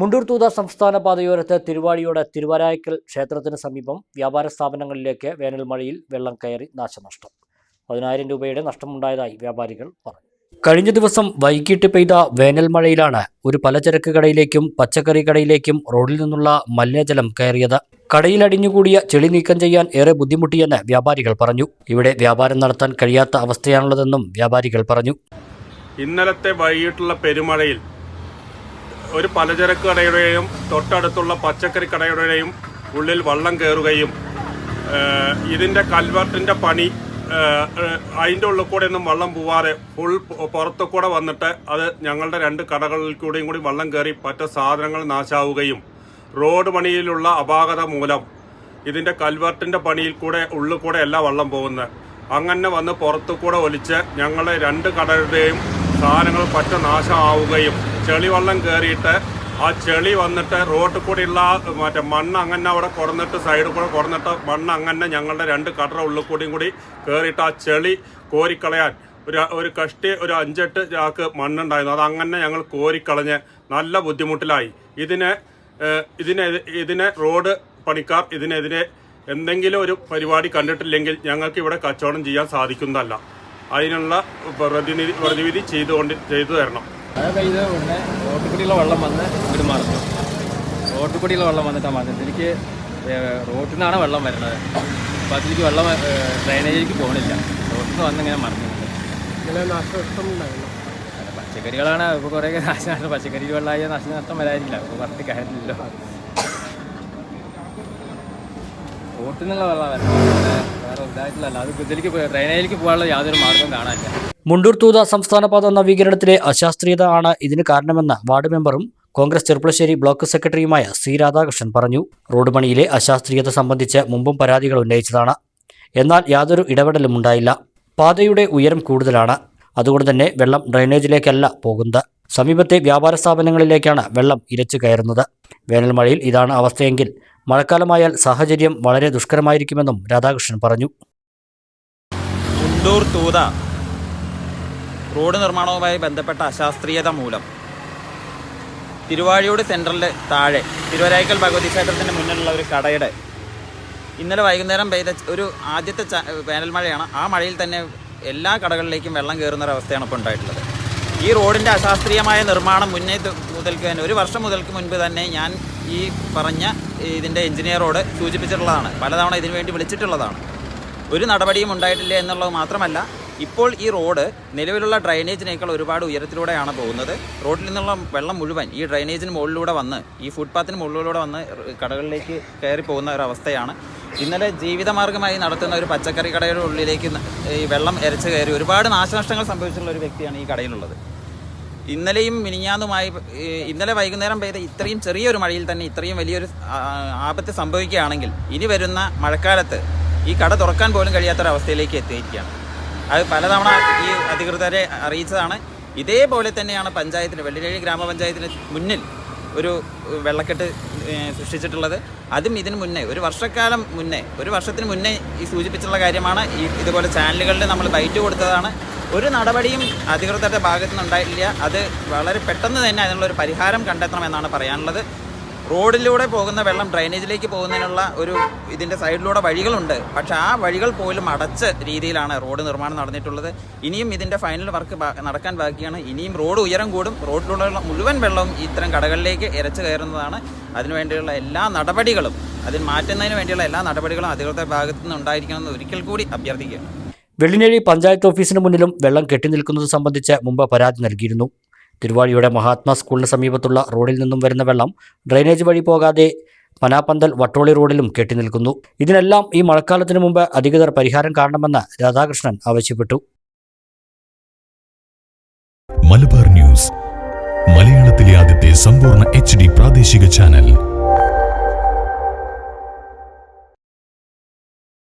മുണ്ടൂർ തൂത സംസ്ഥാന പാതയോരത്ത് തിരുവാടിയോട് തിരുവാരായ്ക്കൽ ക്ഷേത്രത്തിന് സമീപം വ്യാപാര സ്ഥാപനങ്ങളിലേക്ക് വേനൽ മഴയിൽ വെള്ളം കയറി നാശനഷ്ടം. പതിനായിരം രൂപയുടെ നഷ്ടമുണ്ടായതായി വ്യാപാരികൾ പറഞ്ഞു. കഴിഞ്ഞ ദിവസം വൈകിട്ട് പെയ്ത വേനൽ മഴയിലാണ് ഒരു പലചരക്ക് കടയിലേക്കും പച്ചക്കറി കടയിലേക്കും റോഡിൽ നിന്നുള്ള മലിനജലം കയറിയത്. കടയിൽ അടിഞ്ഞുകൂടിയ ചെളി നീക്കം ചെയ്യാൻ ഏറെ ബുദ്ധിമുട്ടിയെന്ന് വ്യാപാരികൾ പറഞ്ഞു. ഇവിടെ വ്യാപാരം നടത്താൻ കഴിയാത്ത അവസ്ഥയാണുള്ളതെന്നും വ്യാപാരികൾ പറഞ്ഞു. ഇന്നലത്തെ വൈകിട്ടുള്ള പെരുമഴയിൽ ഒരു പലചരക്ക് കടയുടെയും തൊട്ടടുത്തുള്ള പച്ചക്കറി കടയുടെയും ഉള്ളിൽ വള്ളം കയറുകയും ഇതിന്റെ കൽവർട്ടിന്റെ പണി അതിന്റെ ഉള്ളിൽ കൂടെ ഒന്നും വള്ളം പോവാതെ ഫുൾ പുറത്തു കൂടെ വന്നിട്ട് അത് ഞങ്ങളുടെ രണ്ട് കടകളിൽ കൂടെയും കൂടി വള്ളം കയറി മറ്റു സാധനങ്ങൾ നാശാവുകയും റോഡ് പണിയിലുള്ള അപാകത മൂലം ഇതിന്റെ കൽവർട്ടിന്റെ പണിയിൽ കൂടെ ഉള്ളിൽ കൂടെ അല്ല വള്ളം പോകുന്നത്. അങ്ങനെ വന്ന് പുറത്തു കൂടെ ഒലിച്ച് ഞങ്ങളുടെ രണ്ട് കടയുടെയും സാധനങ്ങൾ പറ്റ നാശമാവുകയും ചെളി വെള്ളം കയറിയിട്ട് ആ ചെളി വന്നിട്ട് റോട്ടിൽ ഉള്ള മറ്റേ മണ്ണ് അങ്ങനെ അവിടെ കുറന്നിട്ട് സൈഡിൽ കൂടെ കുറന്നിട്ട് മണ്ണ് അങ്ങനെ ഞങ്ങളുടെ രണ്ട് കടറ ഉള്ളിൽ കൂടിയും കൂടി കയറിയിട്ട് ആ ചെളി കോരിക്കളയാൻ. ഒരു ഒരു കഷ്ടി ഒരു അഞ്ചെട്ട് ചാക്ക് മണ്ണുണ്ടായിരുന്നു. അത് അങ്ങനെ ഞങ്ങൾ കോരിക്കളഞ്ഞ് നല്ല ബുദ്ധിമുട്ടിലായി. ഇതിന് ഇതിനെ ഇതിനെ റോഡ് പണിക്കാർ ഇതിനെതിരെ എന്തെങ്കിലും ഒരു പരിപാടി കണ്ടിട്ടില്ലെങ്കിൽ ഞങ്ങൾക്ക് ഇവിടെ കച്ചവടം ചെയ്യാൻ സാധിക്കുന്നതല്ല. അതിനുള്ള പ്രതിനിധി പ്രതിവിധി ചെയ്തുകൊണ്ട് ചെയ്തു തരണം. മഴ പെയ്ത് ഉടനെ റോട്ടിൽ വെള്ളം വന്ന് ഇങ്ങോട്ട് മറിഞ്ഞു. റോട്ടിൽ വെള്ളം വന്നിട്ടാണ് മറിഞ്ഞത്. എനിക്ക് റോട്ടിൽ നിന്നാണ് വെള്ളം വരുന്നത്. അപ്പോൾ അതിലേക്ക് വെള്ളം ഡ്രൈനേജിലേക്ക് പോകണില്ല റോട്ടിൽ നിന്ന് വന്നിങ്ങനെ അല്ല, പച്ചക്കറികളാണ്. ഇപ്പോൾ കുറേ നാശനഷ്ടം. പച്ചക്കറി വെള്ളമായ നാശനഷ്ടം വരാനില്ല അപ്പോൾ പറഞ്ഞിട്ട് കാര്യമില്ലല്ലോ. റോട്ടിൽ നിന്നുള്ള വെള്ളം വരുന്നത് വേറെ ഇതായിട്ടില്ല അത് ഇതിലേക്ക് കാണാനില്ല. മുണ്ടൂർ തൂത സംസ്ഥാന പാത നവീകരണത്തിലെ അശാസ്ത്രീയത ആണ് ഇതിന് കാരണമെന്ന് വാർഡ് മെമ്പറും കോൺഗ്രസ് ചെറുപ്പുളശ്ശേരി ബ്ലോക്ക് സെക്രട്ടറിയുമായ സി രാധാകൃഷ്ണൻ പറഞ്ഞു. റോഡ് പണിയിലെ അശാസ്ത്രീയത സംബന്ധിച്ച് മുമ്പും പരാതികൾ ഉന്നയിച്ചതാണ്. എന്നാൽ യാതൊരു ഇടപെടലും ഉണ്ടായില്ല. പാതയുടെ ഉയരം കൂടുതലാണ്. അതുകൊണ്ട് തന്നെ വെള്ളം ഡ്രെയിനേജിലേക്കല്ല പോകുന്നത്. സമീപത്തെ വ്യാപാര സ്ഥാപനങ്ങളിലേക്കാണ് വെള്ളം ഇരച്ചു കയറുന്നത്. വേനൽമഴയിൽ ഇതാണ് അവസ്ഥയെങ്കിൽ മഴക്കാലമായാൽ സാഹചര്യം വളരെ ദുഷ്കരമായിരിക്കുമെന്നും രാധാകൃഷ്ണൻ പറഞ്ഞു. മുണ്ടൂർ തൂത റോഡ് നിർമ്മാണവുമായി ബന്ധപ്പെട്ട അശാസ്ത്രീയത മൂലം തിരുവാഴിയോട് സെൻട്രലിന്റെ താഴെ തിരുവരായ്ക്കൽ ഭഗവതി ക്ഷേത്രത്തിന്റെ മുന്നിലുള്ള ഒരു കടയുടെ ഇന്നലെ വൈകുന്നേരം പെയ്ത ഒരു ആദ്യത്തെ വേനൽ മഴയാണ്. ആ മഴയിൽ തന്നെ എല്ലാ കടകളിലേക്കും വെള്ളം കയറുന്ന ഒരു അവസ്ഥയാണ് ഇപ്പോൾ ഉണ്ടായിട്ടുള്ളത്. ഈ റോഡിന്റെ അശാസ്ത്രീയമായ നിർമ്മാണം മുന്നേ മുതൽക്ക് തന്നെ ഒരു വർഷം മുതൽക്ക് മുൻപ് തന്നെ ഞാൻ ഈ പറഞ്ഞ ഇതിന്റെ എഞ്ചിനീയറോട് സൂചിപ്പിച്ചിട്ടുള്ളതാണ്. പലതവണ ഇതിനു വേണ്ടി വിളിച്ചിട്ടുള്ളതാണ്. ഒരു നടപടിയും ഉണ്ടായിട്ടില്ല എന്നുള്ളത് മാത്രമല്ല ഇപ്പോൾ ഈ റോഡ് നിലവിലുള്ള ഡ്രൈനേജിനേക്കാൾ ഒരുപാട് ഉയരത്തിലൂടെയാണ് പോകുന്നത്. റോഡിൽ നിന്നുള്ള വെള്ളം മുഴുവൻ ഈ ഡ്രൈനേജിന് മുകളിലൂടെ വന്ന് ഈ ഫുട്പാത്തിന് മുകളിലൂടെ വന്ന് കടകളിലേക്ക് കയറി പോകുന്ന ഒരു അവസ്ഥയാണ്. ഇന്നലെ ജീവിതമാർഗമായി നടത്തുന്ന ഒരു പച്ചക്കറി കടയുടെ ഉള്ളിലേക്ക് ഈ വെള്ളം എരച്ച് കയറി ഒരുപാട് നാശനഷ്ടങ്ങൾ സംഭവിച്ചിട്ടുള്ള ഒരു വ്യക്തിയാണ് ഈ കടയിലുള്ളത്. ഇന്നലെയും മിനിഞ്ഞാന്നുമായി ഇന്നലെ വൈകുന്നേരം പെയ്ത ഇത്രയും ചെറിയൊരു മഴയിൽ തന്നെ ഇത്രയും വലിയൊരു ആപത്ത് സംഭവിക്കുകയാണെങ്കിൽ ഇനി വരുന്ന മഴക്കാലത്ത് ഈ കട തുറക്കാൻ പോലും കഴിയാത്തൊരവസ്ഥയിലേക്ക് എത്തിയിരിക്കുകയാണ്. അത് പലതവണ ഈ അധികൃതരെ അറിയിച്ചതാണ്. ഇതേപോലെ തന്നെയാണ് പഞ്ചായത്തിന് വെള്ളിരേഴി ഗ്രാമപഞ്ചായത്തിന് മുന്നിൽ ഒരു വെള്ളക്കെട്ട് സൃഷ്ടിച്ചിട്ടുള്ളത്. അതും ഇതിന് മുന്നേ ഒരു വർഷക്കാലം മുന്നേ ഒരു വർഷത്തിന് മുന്നേ ഈ സൂചിപ്പിച്ചിട്ടുള്ള കാര്യമാണ് ഈ ഇതുപോലെ ചാനലുകളിൽ നമ്മൾ ബൈറ്റ് കൊടുത്തതാണ്. ഒരു നടപടിയും അധികൃതരുടെ ഭാഗത്തു നിന്നുണ്ടായിട്ടില്ല. അത് വളരെ പെട്ടെന്ന് തന്നെ അതിനുള്ളൊരു പരിഹാരം കണ്ടെത്തണമെന്നാണ് പറയാനുള്ളത്. റോഡിലൂടെ പോകുന്ന വെള്ളം ഡ്രൈനേജിലേക്ക് പോകുന്നതിനുള്ള ഒരു ഇതിന്റെ സൈഡിലൂടെ വഴികളുണ്ട്. പക്ഷെ ആ വഴികൾ പോലും അടച്ച രീതിയിലാണ് റോഡ് നിർമ്മാണം നടന്നിട്ടുള്ളത്. ഇനിയും ഇതിന്റെ ഫൈനൽ വർക്ക് നടക്കാൻ ബാക്കിയാണ്. ഇനിയും റോഡ് ഉയരം കൂടും. റോഡിലൂടെയുള്ള മുഴുവൻ വെള്ളവും ഇത്തരം കടകളിലേക്ക് ഇരച്ചു കയറുന്നതാണ്. അതിനുവേണ്ടിയുള്ള എല്ലാ നടപടികളും അതിന് മാറ്റുന്നതിന് വേണ്ടിയുള്ള എല്ലാ നടപടികളും അധികൃതരുടെ ഭാഗത്തു നിന്ന് ഉണ്ടായിരിക്കണമെന്ന് ഒരിക്കൽ കൂടി അഭ്യർത്ഥിക്കുകയാണ്. വെള്ളിനേഴി പഞ്ചായത്ത് ഓഫീസിന് മുന്നിലും വെള്ളം കെട്ടിനിൽക്കുന്നത് സംബന്ധിച്ച് മുമ്പ് പരാതി നൽകിയിരുന്നു. തിരുവാഴിയുടെ മഹാത്മാ സ്കൂളിന് സമീപത്തുള്ള റോഡിൽ നിന്നും വരുന്ന വെള്ളം ഡ്രെയിനേജ് വഴി പോകാതെ പനാപ്പന്തൽ വട്ടോളി റോഡിലും കെട്ടിനിൽക്കുന്നു. ഇതിനെല്ലാം ഈ മഴക്കാലത്തിന് മുമ്പ് അധികൃതർ പരിഹാരം കാണണമെന്ന് രാധാകൃഷ്ണൻ ആവശ്യപ്പെട്ടു. മലബാർ ന്യൂസ് മലയാളത്തിലെ ആദ്യത്തെ സമ്പൂർണ എച്ച് പ്രാദേശിക ചാനൽ.